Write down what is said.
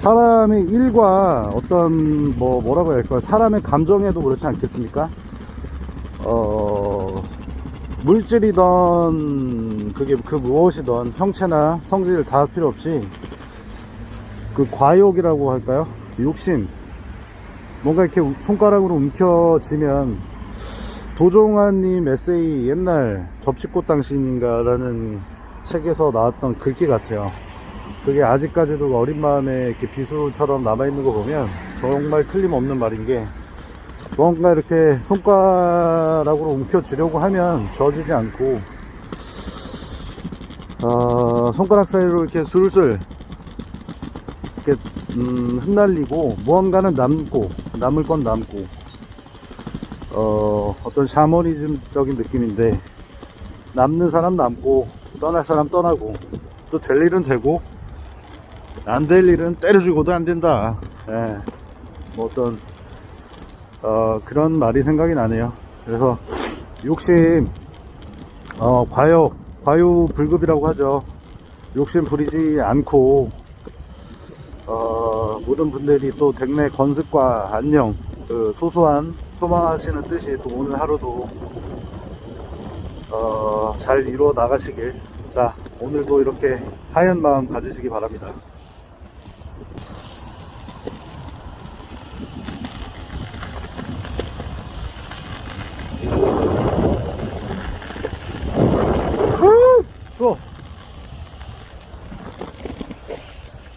사람의 일과 어떤 뭐 뭐라고 해야 할까요? 사람의 감정에도 그렇지 않겠습니까? 어 물질이던 그게 그 무엇이던 형체나 성질을 다 필요 없이 그 과욕이라고 할까요? 욕심 뭔가 이렇게 손가락으로 움켜쥐면 도종환님 에세이 옛날 접시꽃 당신인가라는 책에서 나왔던 글귀 같아요. 그게 아직까지도 어린 마음에 이렇게 비수처럼 남아있는 거 보면 정말 틀림없는 말인 게 뭔가 이렇게 손가락으로 움켜쥐려고 하면 져지지 않고 어, 손가락 사이로 이렇게 술술 이렇게 음, 흩날리고 무언가는 남고 남을 건 남고 어, 어떤 샤머니즘적인 느낌인데 남는 사람 남고 떠날 사람 떠나고 또 될 일은 되고 안 될 일은 때려주고도 안 된다. 예. 뭐 어떤 어, 그런 말이 생각이 나네요. 그래서 욕심, 어, 과욕, 과유불급이라고 하죠. 욕심 부리지 않고 어, 모든 분들이 또 댁내 건습과 안녕, 그 소소한 소망하시는 뜻이 또 오늘 하루도 어, 잘 이루어 나가시길. 자, 오늘도 이렇게 하얀 마음 가지시기 바랍니다.